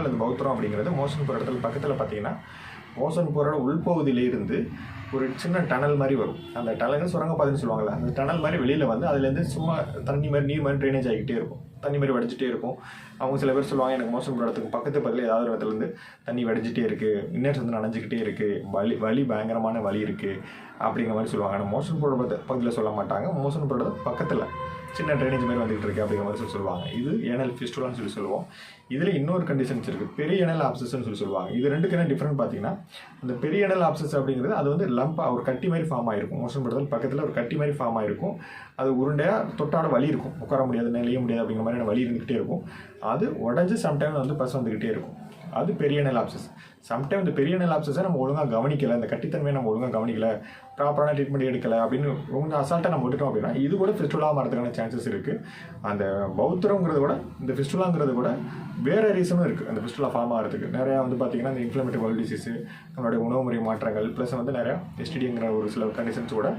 அல்லது பௌத்திரம் அப்படிங்கிறது மோஷன் போகிற இடத்துல பக்கத்தில் பார்த்தீங்கன்னா மோஷன் போரோட உள்பகுதியிலே இருந்து ஒரு சின்ன டனல் மாதிரி வரும். அந்த டனல் சுரங்கப்பாதைன்னு சொல்லுவாங்கல்ல அந்த டனல் மாதிரி வெளியில் வந்து அதுலேருந்து சும்மா தண்ணி மாதிரி நீர் மாதிரி ட்ரைனேஜ் ஆகிக்கிட்டே இருக்கும். தண்ணி மாதிரி வடிச்சிட்டே இருக்கும். அவங்க சில பேர் சொல்லுவாங்க எனக்கு மோசம் போடுறதுக்கு இடத்துக்கு பக்கத்து பக்கத்தில் ஏதாவது ஒரு இடத்துல தண்ணி வடிஞ்சிட்டே இருக்குது இன்னர்ஸ் வந்து நனைஞ்சிக்கிட்டே இருக்குது வலி வலி பயங்கரமான வலி இருக்குது அப்படிங்கிற மாதிரி சொல்லுவாங்க. ஆனால் மோசம் போடுற பக்கத்தில் சொல்ல மாட்டாங்க. மோசம் போடுறது பக்கத்தில் சின்ன ட்ரைனேஜ் மாதிரி வந்துகிட்டு இருக்கு அப்படிங்கிற மாதிரி சொல்லி சொல்லுவாங்க. இது ஏனல் ஃபிஸ்டுலான்னு சொல்லி சொல்லுவோம். இதில் இன்னொரு கண்டிஷன்ஸ் இருக்குது பெரிய ஏனல் ஆப்சஸ்ன்னு சொல்லி சொல்லுவாங்க. இது ரெண்டுக்கு என்ன டிஃப்ரெண்ட் பார்த்தீங்கன்னா அந்த பெரிய இடல் ஆப்சஸ் அப்படிங்கிறது அது வந்து லம்பாக ஒரு கட்டி மாதிரி ஃபார்ம் ஆகிருக்கும் மோஷன் படுதல் பக்கத்தில் ஒரு கட்டி மாதிரி ஃபார்ம் ஆகிருக்கும் அது உருண்டையாக தொட்டாட வலி இருக்கும். உட்கார முடியாது நிலைய முடியாது அப்படிங்கிற மாதிரியான வலி இருந்துக்கிட்டே இருக்கும். அது உடஞ்சி சம்டைம் வந்து பஸ் வந்துக்கிட்டே இருக்கும். அது பெரிய நெலாப்சஸ் சம்டைம் இந்த பெரிய நெலாப்சஸை நம்ம ஒழுங்காக கவனிக்கலை இந்த கட்டித்தன்மையை நம்ம ஒழுங்காக கவனிக்கலை ப்ராப்பரான ட்ரீட்மெண்ட் எடுக்கலை அப்படின்னு ரொம்ப அசால்ட்டாக நம்ம விட்டுட்டோம் அப்படின்னா இது கூட ஃபிஸ்டுலா மாறதுக்கான சான்சஸ் இருக்குது அந்த பௌத்திரங்கிறத விட இந்த ஃபிஸ்டுலாங்கிறது கூட வேறு ரீசனும் இருக்குது அந்த ஃபிஸ்டுலா ஃபார்ம் ஆகிறதுக்கு நிறையா வந்து பார்த்தீங்கன்னா இந்த இன்ஃப்ளமேட்டரி பல் டிசீஸு நம்மளுடைய உணவு முறை மாற்றங்கள் ப்ளஸ் வந்து நிறையா எஸ்டிடிங்கிற ஒரு சில கண்டிஷன்ஸ் கூட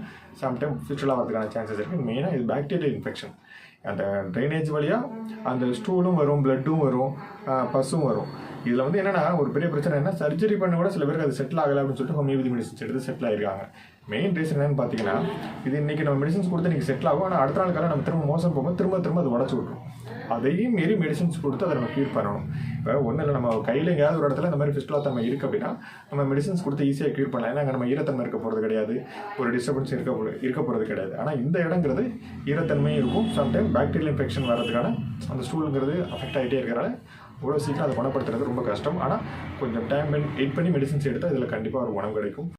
சம்டைம் ஃபிஸ்டுலா வரதுக்கான சான்சஸ் இருக்குது மெயினாக இது பாக்டீரியல் இன்ஃபெக்ஷன் அந்த ட்ரைனேஜ் வழியாக அந்த ஸ்டூலும் வரும் பிளட்டும் வரும் பசும் வரும். இதில் வந்து என்னென்னா ஒரு பெரிய பிரச்சனை என்ன சர்ஜரி பண்ண கூட சில பேருக்கு அது செட்டில் ஆகலை அப்படின்னு சொல்லிட்டு ஹோமியோபதி மெடிசன்ஸ் எடுத்து செட்டில் ஆயிருக்காங்க. மெயின் ரீசன் என்னன்னு பார்த்தீங்கன்னா இது இன்றைக்கி நம்ம மெடிசன்ஸ் கொடுத்து இன்னைக்கு செட்டில் ஆகும். ஆனால் அடுத்த நாள் காலம் நம்ம திரும்ப மோசம் போகும்போது திரும்ப திரும்ப அது உடச்சி விட்ரும் அதையும் மீறி மெடிசன்ஸ் கொடுத்து அதை நம்ம க்யூர் பண்ணணும். இப்போ ஒன்றும் இல்லை நம்ம கையில் எங்கேயாவது ஒரு இடத்துல இந்த மாதிரி ஃபிஸ்டுலா தன்மை இருக்குது அப்படின்னா நம்ம மெடிசன்ஸ் கொடுத்து ஈஸியாக க்யூர் பண்ணலாம். ஏன்னா நம்ம ஈரத்தன்மை இருக்க போகிறது கிடையாது. ஒரு டிஸ்டர்பன்ஸ் இருக்க இருக்க போகிறது கிடையாது. ஆனால் இந்த இடங்கிறது ஈரத்தன்மையும் இருக்கும். சம்டைம் பாக்டீரியல் இன்ஃபெக்ஷன் வர்றதுக்கான அந்த ஸ்டூலுங்கிறது அஃபெக்ட் ஆகிட்டே இருக்கிறனால இவ்வளோ சீக்கிரம் அதை குணப்படுத்துறது ரொம்ப கஷ்டம். ஆனால் கொஞ்சம் டைம் வெயிட் பண்ணி மெடிசன்ஸ் எடுத்தால் இதில் கண்டிப்பாக ஒரு குணம் கிடைக்கும்.